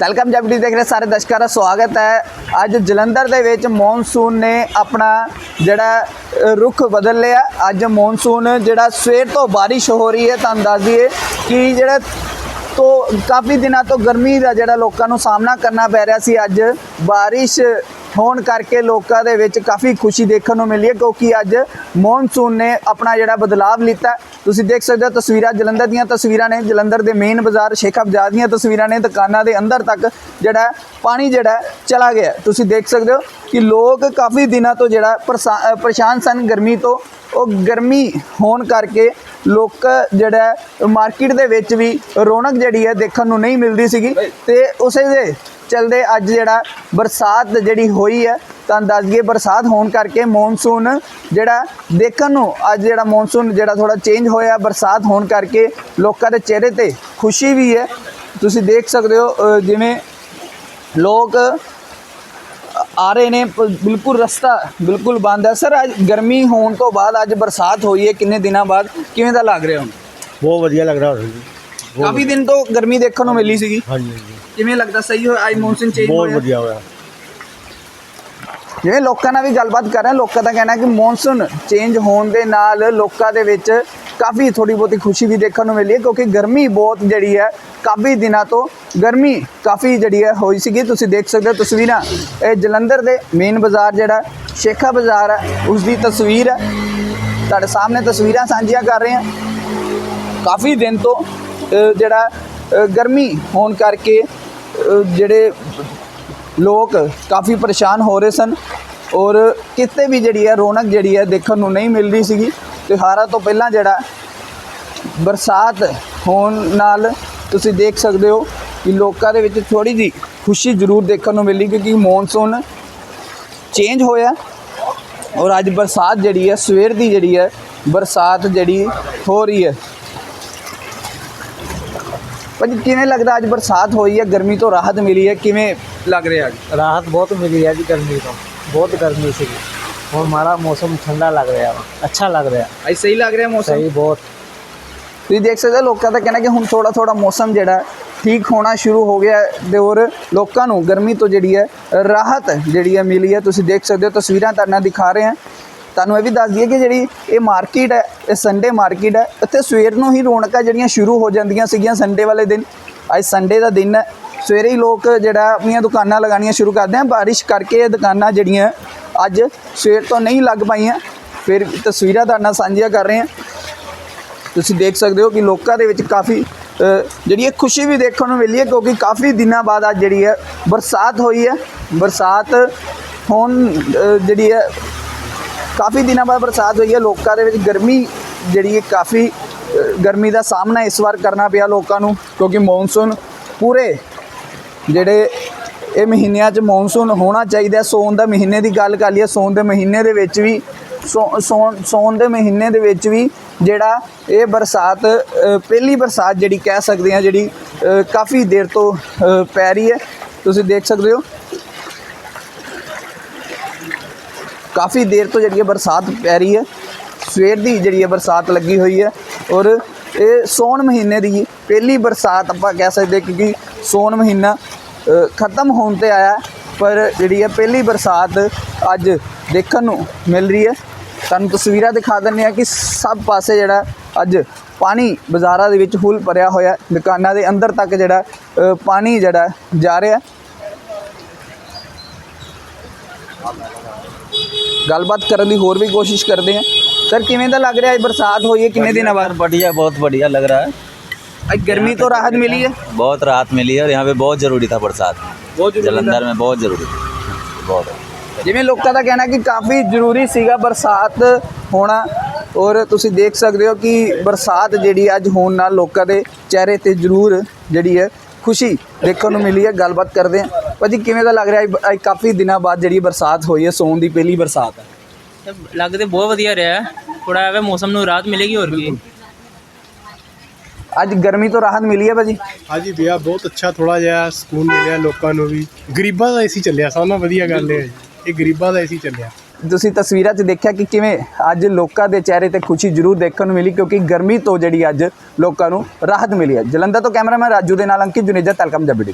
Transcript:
Welcome ਜਬਡੀ ਦੇਖ ਰਹੇ ਸਾਰੇ ਦਰਸ਼ਕਾਂ ਦਾ ਸਵਾਗਤ ਹੈ। ਅੱਜ ਜਲੰਧਰ ਦੇ ਵਿੱਚ ਮੌਨਸੂਨ ਨੇ ਆਪਣਾ ਜਿਹੜਾ ਅ, ਰੁਖ ਬਦਲ ਲਿਆ। ਅੱਜ ਮੌਨਸੂਨ ਜਿਹੜਾ ਸਵੇਰ ਤੋਂ ਬਾਰਿਸ਼ ਹੋ ਰਹੀ ਹੈ ਤੁਹਾਨੂੰ ਦੱਸ ਦਈਏ ਕਿ ਜਿਹੜਾ ਤੋਂ ਕਾਫੀ ਦਿਨਾਂ ਤੋਂ ਗਰਮੀ ਦਾ ਜਿਹੜਾ ਲੋਕਾਂ ਨੂੰ ਸਾਹਮਣਾ ਕਰਨਾ ਪੈ ਰਿਹਾ ਸੀ। ਅੱਜ ਬਾਰਿਸ਼ ਹੋਣ ਕਰਕੇ ਲੋਕਾਂ ਦੇ ਵਿੱਚ ਕਾਫੀ ਖੁਸ਼ੀ ਦੇਖਣ ਨੂੰ ਮਿਲੀ ਹੈ ਕਿਉਂਕਿ ਅੱਜ ਮੌਨਸੂਨ ਨੇ ਆਪਣਾ ਜਿਹੜਾ ਬਦਲਾਵ ਲਿੱਤਾ ਤੁਸੀਂ ਦੇਖ ਸਕਦੇ ਹੋ ਤਸਵੀਰਾਂ ਜਲੰਧਰ ਦੀਆਂ ਤਸਵੀਰਾਂ ਨੇ। ਜਲੰਧਰ ਦੇ ਮੇਨ ਬਾਜ਼ਾਰ ਸ਼ੇਖ ਅਬਜਾਦ ਦੀਆਂ ਤਸਵੀਰਾਂ ਨੇ। ਦੁਕਾਨਾਂ ਦੇ ਅੰਦਰ ਤੱਕ ਜਿਹੜਾ ਪਾਣੀ ਜਿਹੜਾ ਚਲਾ ਗਿਆ ਤੁਸੀਂ ਦੇਖ ਸਕਦੇ ਹੋ ਕਿ ਲੋਕ ਕਾਫੀ ਦਿਨਾਂ ਤੋਂ ਜਿਹੜਾ ਪਰੇਸ਼ਾਨ ਸਨ ਗਰਮੀ ਤੋਂ। ਉਹ ਗਰਮੀ ਹੋਣ ਕਰਕੇ ਲੋਕ ਜਿਹੜਾ ਮਾਰਕੀਟ ਦੇ ਵਿੱਚ ਵੀ ਰੌਣਕ ਜਿਹੜੀ ਹੈ ਦੇਖਣ ਨੂੰ ਨਹੀਂ ਮਿਲਦੀ ਸੀਗੀ। ਤੇ ਉਸੇ ਦੇ ਚਲਦੇ ਅੱਜ ਜਿਹੜਾ ਬਰਸਾਤ ਜਿਹੜੀ ਹੋਈ ਹੈ ਤਾਂ ਦੱਸ ਦਈਏ ਬਰਸਾਤ ਹੋਣ ਕਰਕੇ ਮੌਨਸੂਨ ਜਿਹੜਾ ਦੇਖਣ ਨੂੰ ਅੱਜ ਜਿਹੜਾ ਮੌਨਸੂਨ ਜਿਹੜਾ ਥੋੜਾ ਚੇਂਜ ਹੋਇਆ ਬਰਸਾਤ ਹੋਣ ਕਰਕੇ ਲੋਕਾਂ ਦੇ ਚਿਹਰੇ ਤੇ ਖੁਸ਼ੀ ਵੀ ਹੈ। ਤੁਸੀਂ ਦੇਖ ਸਕਦੇ ਹੋ ਜਿਵੇਂ ਲੋਕ ਆ ਰਹੇ ਨੇ ਬਿਲਕੁਲ ਰਸਤਾ ਬਿਲਕੁਲ ਬੰਦ ਹੈ। ਸਰ ਅੱਜ ਗਰਮੀ ਹੋਣ ਤੋਂ ਬਾਅਦ ਅੱਜ ਬਰਸਾਤ ਹੋਈ ਹੈ ਕਿੰਨੇ ਦਿਨਾਂ ਬਾਅਦ? ਕਿਵੇਂ ਦਾ ਲੱਗ ਰਿਹਾ ਹੁਣ? ਬਹੁਤ ਵਧੀਆ ਲੱਗ ਰਿਹਾ। ਜੀ ਕਾਫੀ ਦਿਨ ਤੋਂ ਗਰਮੀ ਦੇਖਣ ਨੂੰ ਮਿਲੀ ਸੀਗੀ। ਹਾਂਜੀ। ਕਿਵੇਂ ਲੱਗਦਾ? ਸਹੀ ਹੋਇਆ? ਅੱਜ ਮੌਨਸੂਨ ਚੇਂਜ ਬਹੁਤ ਹੋਇਆ? ਵਧੀਆ ਹੋਇਆ। ਜਿਵੇਂ ਲੋਕਾਂ ਨਾਲ ਵੀ ਗੱਲਬਾਤ ਕਰ ਰਹੇ ਲੋਕਾਂ ਦਾ ਕਹਿਣਾ ਕਿ ਮੌਨਸੂਨ ਚੇਂਜ ਹੋਣ ਦੇ ਨਾਲ ਲੋਕਾਂ ਦੇ ਵਿੱਚ ਕਾਫੀ ਥੋੜੀ ਬਹੁਤੀ ਖੁਸ਼ੀ ਵੀ ਦੇਖਣ ਨੂੰ ਮਿਲੀ ਹੈ ਕਿਉਂਕਿ ਗਰਮੀ ਬਹੁਤ ਜਿਹੜੀ ਹੈ ਕਾਫੀ ਦਿਨਾਂ ਤੋਂ ਗਰਮੀ ਕਾਫੀ ਜਿਹੜੀ ਹੈ ਹੋਈ ਸੀਗੀ। ਤੁਸੀਂ ਦੇਖ ਸਕਦੇ ਹੋ ਤਸਵੀਰਾਂ। ਇਹ ਜਲੰਧਰ ਦੇ ਮੇਨ ਬਾਜ਼ਾਰ ਜਿਹੜਾ ਸ਼ੇਖਾ ਬਾਜ਼ਾਰ ਹੈ ਉਸ ਦੀ ਤਸਵੀਰ ਹੈ। ਤੁਹਾਡੇ ਸਾਹਮਣੇ ਤਸਵੀਰਾਂ ਸਾਂਝੀਆਂ ਕਰ ਰਹੇ ਹਾਂ। ਕਾਫੀ ਦਿਨ ਤੋਂ ਜਿਹੜਾ ਗਰਮੀ ਹੋਣ ਕਰਕੇ ਜਿਹੜੇ ਲੋਕ ਕਾਫੀ ਪਰੇਸ਼ਾਨ ਹੋ ਰਹੇ ਸਨ ਔਰ ਕਿਤੇ ਵੀ ਜਿਹੜੀ ਹੈ, ਰੌਣਕ ਜਿਹੜੀ ਹੈ ਦੇਖਣ ਨੂੰ ਨਹੀਂ ਮਿਲ ਰਹੀ ਸੀਗੀ। ਤਿਉਹਾਰਾਂ ਤੋਂ ਪਹਿਲਾਂ ਜਿਹੜਾ ਬਰਸਾਤ ਹੋਣ ਨਾਲ ਤੁਸੀਂ ਦੇਖ ਸਕਦੇ ਹੋ ਕਿ ਲੋਕਾਂ ਦੇ ਵਿੱਚ ਥੋੜੀ ਜਿਹੀ ਖੁਸ਼ੀ ਜ਼ਰੂਰ ਦੇਖਣ ਨੂੰ ਮਿਲੀ ਕਿਉਂਕਿ ਮੌਨਸੂਨ ਚੇਂਜ ਹੋਇਆ ਔਰ ਅੱਜ ਬਰਸਾਤ ਜਿਹੜੀ ਹੈ, ਸਵੇਰ ਦੀ ਜਿਹੜੀ ਹੈ, ਬਰਸਾਤ ਜਿਹੜੀ ਹੋ ਰਹੀ ਹੈ। ਭਾਜੀ ਕਿਵੇਂ ਲੱਗਦਾ ਅੱਜ ਬਰਸਾਤ ਹੋਈ ਹੈ? ਗਰਮੀ ਤੋਂ ਰਾਹਤ ਮਿਲੀ ਹੈ? ਕਿਵੇਂ ਲੱਗ ਰਿਹਾ ਅੱਜ? ਰਾਹਤ ਬਹੁਤ ਮਿਲੀ ਹੈ ਜੀ ਗਰਮੀ ਤੋਂ। ਬਹੁਤ ਗਰਮੀ ਸੀ ਹੁਣ ਮਾਰਾ ਮੌਸਮ ਠੰਡਾ ਲੱਗ ਰਿਹਾ ਵਾ। ਅੱਛਾ ਲੱਗ ਰਿਹਾ। ਅੱਜ ਸਹੀ ਲੱਗ ਰਿਹਾ ਮੌਸਮ? ਸਹੀ ਬਹੁਤ। ਤੁਸੀਂ ਦੇਖ ਸਕਦੇ ਹੋ ਲੋਕਾਂ ਦਾ ਕਹਿਣਾ ਕਿ ਹੁਣ ਥੋੜਾ ਥੋੜਾ ਮੌਸਮ ਜਿਹੜਾ ਠੀਕ ਹੋਣਾ ਸ਼ੁਰੂ ਹੋ ਗਿਆ ਹੈ ਤੇ ਔਰ ਲੋਕਾਂ ਨੂੰ ਗਰਮੀ ਤੋਂ ਜਿਹੜੀ ਹੈ ਰਾਹਤ ਜਿਹੜੀ ਹੈ ਮਿਲੀ ਹੈ। ਤੁਸੀਂ ਦੇਖ ਸਕਦੇ ਹੋ ਤਸਵੀਰਾਂ ਤੁਹਾਡੇ ਨਾਲ ਦਿਖਾ ਰਹੇ ਹਾਂ। ਤੁਹਾਨੂੰ ਇਹ ਵੀ ਦੱਸ ਦਈਏ ਕਿ ਜਿਹੜੀ ਇਹ ਮਾਰਕੀਟ ਹੈ, ਇਹ ਸੰਡੇ ਮਾਰਕੀਟ ਹੈ, ਇੱਥੇ ਸਵੇਰ ਨੂੰ ਹੀ ਰੌਣਕਾਂ ਜਿਹੜੀਆਂ ਸ਼ੁਰੂ ਹੋ ਜਾਂਦੀਆਂ ਸੀਗੀਆਂ ਸੰਡੇ ਵਾਲੇ ਦਿਨ। ਅੱਜ ਸੰਡੇ ਦਾ ਦਿਨ ਹੈ। ਸਵੇਰੇ ਹੀ ਲੋਕ ਜਿਹੜਾ ਆਪਣੀਆਂ ਦੁਕਾਨਾਂ ਲਗਾਉਣੀਆਂ ਸ਼ੁਰੂ ਕਰਦੇ ਆ। ਬਾਰਿਸ਼ ਕਰਕੇ ਇਹ ਦੁਕਾਨਾਂ ਜਿਹੜੀਆਂ ਅੱਜ ਸਵੇਰ ਤੋਂ ਨਹੀਂ ਲੱਗ ਪਾਈਆਂ। ਫਿਰ ਤਸਵੀਰਾਂ ਤੁਹਾਡੇ ਨਾਲ ਸਾਂਝੀਆਂ ਕਰ ਰਹੇ ਹਾਂ। ਤੁਸੀਂ ਦੇਖ ਸਕਦੇ ਹੋ ਕਿ ਲੋਕਾਂ ਦੇ ਵਿੱਚ ਕਾਫੀ ਜਿਹੜੀ ਹੈ ਖੁਸ਼ੀ ਵੀ ਦੇਖਣ ਨੂੰ ਮਿਲੀ ਹੈ ਕਿਉਂਕਿ ਕਾਫੀ ਦਿਨਾਂ ਬਾਅਦ ਅੱਜ ਜਿਹੜੀ ਹੈ ਬਰਸਾਤ ਹੋਈ ਹੈ। ਬਰਸਾਤ ਹੋਣ ਜਿਹੜੀ ਹੈ ਕਾਫੀ ਦਿਨਾਂ ਬਾਅਦ ਬਰਸਾਤ ਹੋਈ ਹੈ ਲੋਕਾਂ ਦੇ ਵਿੱਚ ਗਰਮੀ ਜਿਹੜੀ ਹੈ, ਕਾਫੀ ਗਰਮੀ ਦਾ ਸਾਹਮਣਾ ਇਸ ਵਾਰ ਕਰਨਾ ਪਿਆ ਲੋਕਾਂ ਨੂੰ, ਕਿਉਂਕਿ ਮੌਨਸੂਨ ਪੂਰੇ ਜਿਹੜੇ ਇਹ ਮਹੀਨਿਆਂ 'ਚ ਮੌਨਸੂਨ ਹੋਣਾ ਚਾਹੀਦਾ ਹੈ। ਸੌਣ ਦਾ ਮਹੀਨੇ ਦੀ ਗੱਲ ਕਰ ਲਈਏ ਸੌਣ ਦੇ ਮਹੀਨੇ ਦੇ ਵਿੱਚ ਵੀ, ਸੌ- ਸੌਣ ਸੌਣ ਦੇ ਮਹੀਨੇ ਦੇ ਵਿੱਚ ਵੀ ਜਿਹੜਾ ਇਹ ਬਰਸਾਤ ਪਹਿਲੀ ਬਰਸਾਤ ਜਿਹੜੀ ਕਹਿ ਸਕਦੇ ਆ ਜਿਹੜੀ ਕਾਫੀ ਦੇਰ ਤੋਂ ਪੈ ਰਹੀ ਹੈ ਤੁਸੀਂ ਦੇਖ ਸਕਦੇ ਹੋ ਕਾਫੀ ਦੇਰ ਤੋਂ ਜਿਹੜੀ ਹੈ ਬਰਸਾਤ ਪੈ ਰਹੀ ਹੈ। ਸਵੇਰ ਦੀ ਜਿਹੜੀ ਹੈ ਬਰਸਾਤ ਲੱਗੀ ਹੋਈ ਹੈ ਔਰ ਇਹ ਸੌਣ ਮਹੀਨੇ ਦੀ ਪਹਿਲੀ ਬਰਸਾਤ ਆਪਾਂ ਕਹਿ ਸਕਦੇ ਕਿਉਂਕਿ ਸੌਣ ਮਹੀਨਾ ਖਤਮ ਹੋਣ ਤੇ ਆਇਆ ਪਰ ਜਿਹੜੀ ਹੈ ਪਹਿਲੀ ਬਰਸਾਤ ਅੱਜ ਦੇਖਣ ਨੂੰ ਮਿਲ ਰਹੀ ਹੈ। ਤੁਹਾਨੂੰ ਤਸਵੀਰਾਂ ਦਿਖਾ ਦਿੰਦੇ ਆ ਕਿ ਸਭ ਪਾਸੇ ਜਿਹੜਾ ਅੱਜ ਪਾਣੀ ਬਾਜ਼ਾਰਾਂ ਦੇ ਵਿੱਚ ਫੁੱਲ ਭਰਿਆ ਹੋਇਆ ਦੁਕਾਨਾਂ ਦੇ ਅੰਦਰ ਤੱਕ ਜਿਹੜਾ ਪਾਣੀ ਜਿਹੜਾ ਜਾ ਰਿਹਾ ਹੈ। ਗੱਲਬਾਤ ਕਰਨ ਦੀ ਹੋਰ ਵੀ ਕੋਸ਼ਿਸ਼ ਕਰਦੇ ਆ ਸਰ ਕਿਵੇਂ ਦਾ ਲੱਗ ਰਿਹਾ ਹੈ ਬਰਸਾਤ ਹੋਈ ਹੈ ਕਿੰਨੇ ਦਿਨਾਂ ਬਾਅਦ बढ़िया बहुत बढ़िया लग रहा है ਅੱਜ ਗਰਮੀ ਤੋਂ ਰਾਹਤ ਮਿਲੀ ਹੈ बहुत राहत मिली है और यहाँ पे बहुत ज़रूरी था बरसात ਬਹੁਤ जलंधर में बहुत ज़रूरी थी बहुत ਜਿਵੇਂ ਲੋਕਾਂ ਦਾ ਕਹਿਣਾ ਕਿ ਕਾਫੀ ਜ਼ਰੂਰੀ ਸੀਗਾ ਬਰਸਾਤ ਹੋਣਾ ਔਰ ਤੁਸੀਂ ਦੇਖ ਸਕਦੇ ਹੋ ਕਿ ਬਰਸਾਤ ਜਿਹੜੀ ਅੱਜ ਹੋਣ ਨਾਲ ਲੋਕਾਂ ਦੇ ਚਿਹਰੇ ਤੇ ਜ਼ਰੂਰ ਜਿਹੜੀ ਹੈ ਖੁਸ਼ੀ ਦੇਖਣ ਨੂੰ ਮਿਲੀ ਹੈ ਗੱਲਬਾਤ ਕਰਦੇ ਹਾਂ ਭਾਜੀ ਕਿਵੇਂ ਦਾ ਲੱਗ ਰਿਹਾ ਹੈ ਅੱਜ ਕਾਫੀ ਦਿਨਾਂ ਬਾਅਦ ਜਿਹੜੀ ਬਰਸਾਤ ਹੋਈ ਹੈ ਸੌਣ ਦੀ ਪਹਿਲੀ ਬਰਸਾਤ ਹੈ? ਲੱਗ ਤੇ ਬਹੁਤ ਵਧੀਆ ਰਿਹਾ ਥੋੜਾ ਐਵੇਂ ਮੌਸਮ ਨੂੰ ਰਾਹਤ ਮਿਲੇਗੀ ਹੋਰ ਕੀ। ਅੱਜ ਗਰਮੀ ਤੋਂ ਰਾਹਤ ਮਿਲੀ ਹੈ ਭਾਜੀ? ਹਾਂਜੀ ਭਈਆ ਬਹੁਤ ਅੱਛਾ ਥੋੜਾ ਜਿਹਾ ਸਕੂਨ ਮਿਲਿਆ ਲੋਕਾਂ ਨੂੰ ਵੀ। ਗਰੀਬਾਂ ਦਾ ਏਸੀ ਚੱਲਿਆ ਸਭ ਨਾਲ ਵਧੀਆ ਗੱਲ ਇਹ ਹੈ ਇਹ ਗਰੀਬਾਂ ਦਾ ਏਸੀ ਚੱਲਿਆ। ਤੁਸੀਂ ਤਸਵੀਰਾਂ 'ਚ ਦੇਖਿਆ ਕਿ ਕਿਵੇਂ ਅੱਜ ਲੋਕਾਂ ਦੇ ਚਿਹਰੇ ਤੇ ਖੁਸ਼ੀ ਜ਼ਰੂਰ ਦੇਖਣ ਨੂੰ ਮਿਲੀ ਕਿਉਂਕਿ ਗਰਮੀ ਤੋਂ ਜਿਹੜੀ ਅੱਜ ਲੋਕਾਂ ਨੂੰ ਰਾਹਤ ਮਿਲੀ ਹੈ। ਜਲੰਧਰ ਤੋਂ ਕੈਮਰਾਮੈਨ ਰਾਜੂ ਦੇ ਨਾਲ ਅੰਕਿਤ ਜੁਨੇਜਾ ਤਲਕਮ ਜਬੜੀ